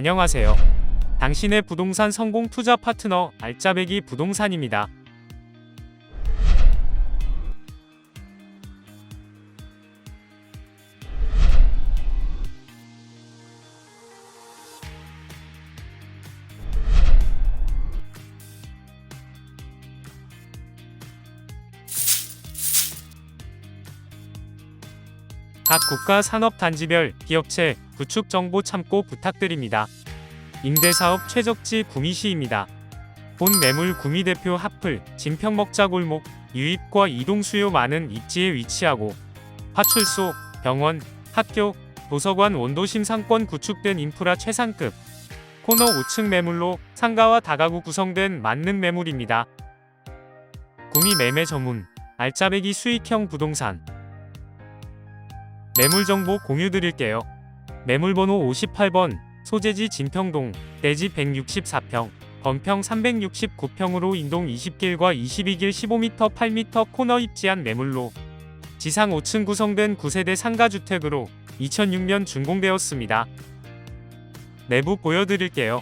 안녕하세요. 당신의 부동산 성공 투자 파트너 알짜배기 부동산입니다. 각 국가 산업 단지별 기업체 구축 정보 참고 부탁드립니다. 임대사업 최적지 구미시입니다. 본 매물 구미 대표 하플 진평먹자 골목 유입과 이동 수요 많은 입지에 위치하고 파출소, 병원, 학교, 도서관 원도 심 상권 구축된 인프라 최상급 코너 5층 매물로 상가와 다가구 구성된 만능 매물입니다. 구미 매매 전문 알짜배기 수익형 부동산 매물 정보 공유 드릴게요. 매물 번호 58번, 소재지 진평동, 대지 164평, 건평 369평으로 인동 20길과 22길 15m 8m 코너 입지한 매물로 지상 5층 구성된 9세대 상가주택으로 2006년 준공되었습니다. 내부 보여드릴게요.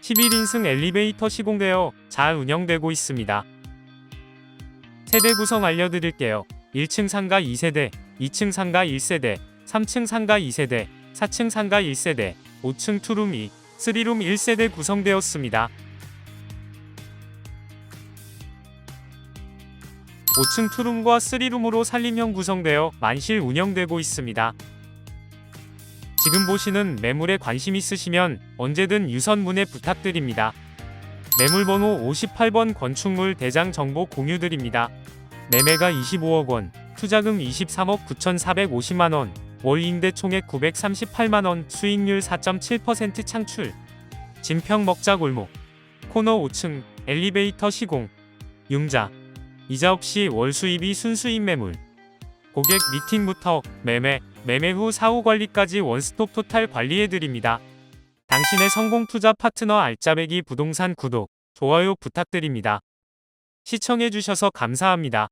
11인승 엘리베이터 시공되어 잘 운영되고 있습니다. 세대 구성 알려드릴게요. 1층 상가 2세대, 2층 상가 1세대, 3층 상가 2세대, 4층 상가 1세대, 5층 투룸 2, 3룸 1세대 구성되었습니다. 5층 투룸과 3룸으로 살림형 구성되어 만실 운영되고 있습니다. 지금 보시는 매물에 관심 있으시면 언제든 유선 문의 부탁드립니다. 매물번호 58번 건축물 대장 정보 공유드립니다. 매매가 25억 원, 투자금 23억 9,450만 원, 월 임대 총액 938만 원, 수익률 4.7% 창출. 진평 먹자 골목. 코너 5층, 엘리베이터 시공. 융자. 이자 없이 월 수입이 순수입 매물. 고객 미팅부터 매매, 매매 후 사후 관리까지 원스톱 토탈 관리해 드립니다. 당신의 성공 투자 파트너 알짜배기 부동산 구독, 좋아요 부탁드립니다. 시청해 주셔서 감사합니다.